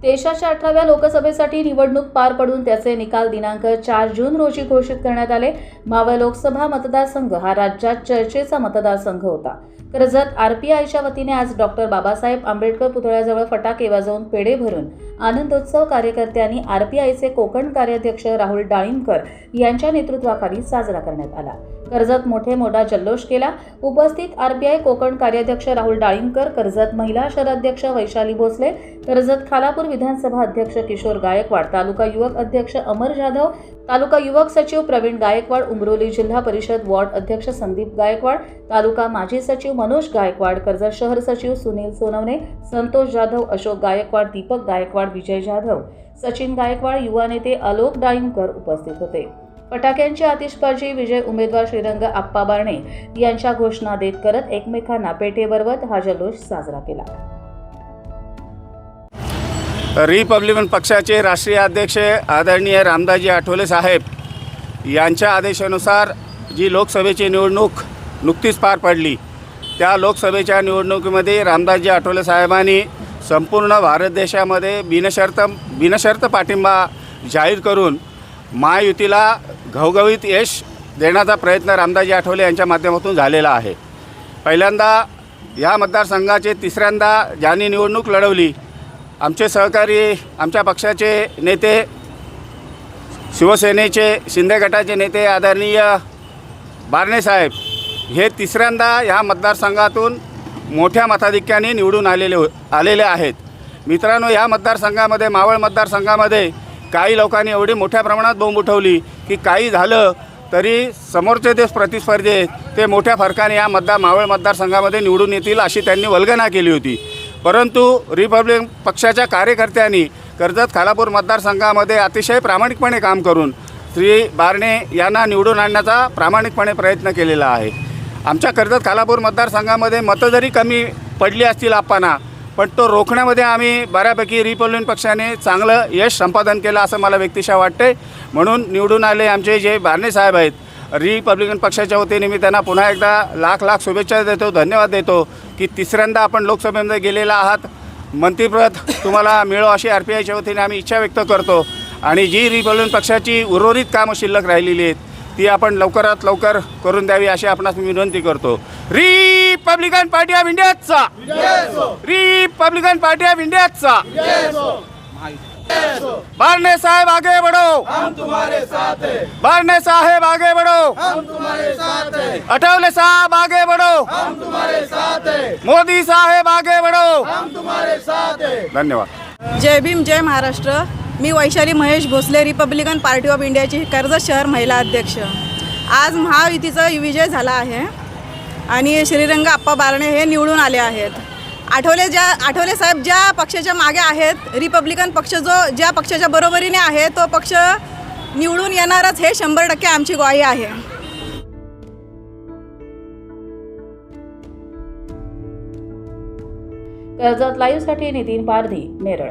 देशाच्या अठराव्या लोकसभेसाठी निवडणूक पार पडून त्याचे निकाल दिनांक चार जून रोजी घोषित करण्यात आले. मावळ लोकसभा मतदारसंघ हा राज्यात चर्चेचा मतदारसंघ होता. कर्जत आरपीआयच्या वतीने आज डॉक्टर बाबासाहेब आंबेडकर पुतळ्याजवळ फटाके वाजवून पेढे भरून आनंदोत्सव कार्यकर्त्यांनी आरपीआयचे कोकण कार्याध्यक्ष राहुल डाळिंबकर यांच्या नेतृत्वाखाली साजरा करण्यात आला. कर्जत मोठे मोठा जल्लोष केला. उपस्थित आरपीआय कोकण कार्याध्यक्ष राहुल डाळिंबकर कर्जत महिला शहराध्यक्ष वैशाली भोसले कर्जत खालापूर विधानसभा अध्यक्ष किशोर गायकवाड तालुका युवक अध्यक्ष अमर जाधव तालुका युवक सचिव प्रवीण गायकवाड उमरोली जिल्हा परिषद वॉर्ड अध्यक्ष संदीप गायकवाड तालुका माजी सचिव मनोज गायकवाड कर्जत शहर सचिव सुनील सोनवणे संतोष जाधव अशोक गायकवाड दीपक गायकवाड विजय जाधव सचिन गायकवाड युवा नेते आलोक डाळिंबकर उपस्थित होते. फटाक्यांची आतिषबाजी विजय उमेदवार श्रीरंग आप्पा बारणे यांच्या घोषणा देत करत एकमेकांना पेटे बरवत हा जल्लोष साजरा केला. रिपब्लिकन पक्षाचे राष्ट्रीय अध्यक्ष आदरणीय रामदाजी आठवले साहेब यांच्या आदेशानुसार जी लोकसभेची निवडणूक नुकतीच पार पडली. त्या लोकसभेच्या निवडणुकीमध्ये रामदासजी आठवले साहेबांनी संपूर्ण भारत देशामध्ये बिनशर्त बिनशर्त पाठिंबा जाहीर करून महायुतीला घवघवीत यश देण्याचा प्रयत्न रामदासजी आठवले यांच्या माध्यमातून झालेला आहे. पहिल्यांदा या मतदारसंघाचे तिसऱ्यांदा ज्यांनी निवडणूक लढवली आमचे सहकारी आमच्या पक्षाचे नेते शिवसेनेचे शिंदे गटाचे नेते आदरणीय बारणे साहेब हे तिसऱ्यांदा ह्या मतदारसंघातून मोठ्या मताधिक्याने निवडून आलेले हो- आलेले आहेत. मित्रांनो ह्या मतदारसंघामध्ये मावळ मतदारसंघामध्ये काही लोकांनी एवढी मोठ्या प्रमाणात बोंब उठवली की काही झालं तरी समोरचे देश प्रतिस्पर्धी आहेत, ते मोठ्या फरकाने या मतदार मावळ मतदारसंघामध्ये निवडून येतील अशी त्यांनी वल्गना केली होती. परंतु रिपब्लिक पक्षाच्या कार्यकर्त्यांनी कर्जत खालापूर मतदारसंघामध्ये अतिशय प्रामाणिकपणे काम करून श्री बारणे यांना निवडून आणण्याचा प्रामाणिकपणे प्रयत्न केलेला आहे. आमच्या कर्जत खालापूर मतदारसंघामध्ये मतं जरी कमी पडली असतील आप्पांना पण तो रोखण्यामध्ये आम्ही बऱ्यापैकी रिपब्लिकन पक्षाने चांगलं यश संपादन केलं असं मला व्यक्तिशः वाटते म्हणून निवडून आले आमचे जे बारणे साहेब आहेत रिपब्लिकन पक्षाच्या वतीने मी त्यांना पुन्हा एकदा लाख लाख शुभेच्छा देतो धन्यवाद देतो की तिसऱ्यांदा आपण लोकसभेमध्ये गेलेला आहात. मंत्रिपद तुम्हाला मिळो अशी आर पी आयच्या वतीने आम्ही इच्छा व्यक्त करतो. आणि जी रिपब्लिकन पक्षाची उर्वरित कामं शिल्लक राहिलेली आहेत ती आपण लवकरात लवकर करून द्यावी अशी आपणास मी विनंती करतो. रिपब्लिकन पार्टी ऑफ इंडियाचा. रिपब्लिकन पार्टी ऑफ इंडियाचा. बारणे साहेब आगे बढ़ो हम तुम्हारे साथ हैं बारणे साहेब आगे बढ़ो हम तुम्हारे साथ हैं अठवले साहब आगे बढ़ो हम तुम्हारे साथ हैं मोदी साहेब आगे बढ़ो हम तुम्हारे साथ हैं धन्यवाद. जय भीम जय महाराष्ट्र. मी Vaishali Mahesh Bhosle republican party of इंडियाची कर्जत शहर महिला अध्यक्ष. आज महायुतीचा विजय झाला आहे आणि श्रीरंग आप्पा बारणे हे निवडून आले आहेत. आठवले ज्या आठवले साहेब ज्या पक्षाच्या मागे आहेत रिपब्लिकन पक्ष जो ज्या पक्षाच्या बरोबरीने आहे तो पक्ष निवडून येणारच हे शंभर टक्के आमची ग्वाही आहे. कर्जत लाईव्हसाठी नितीन पारधी नेरळ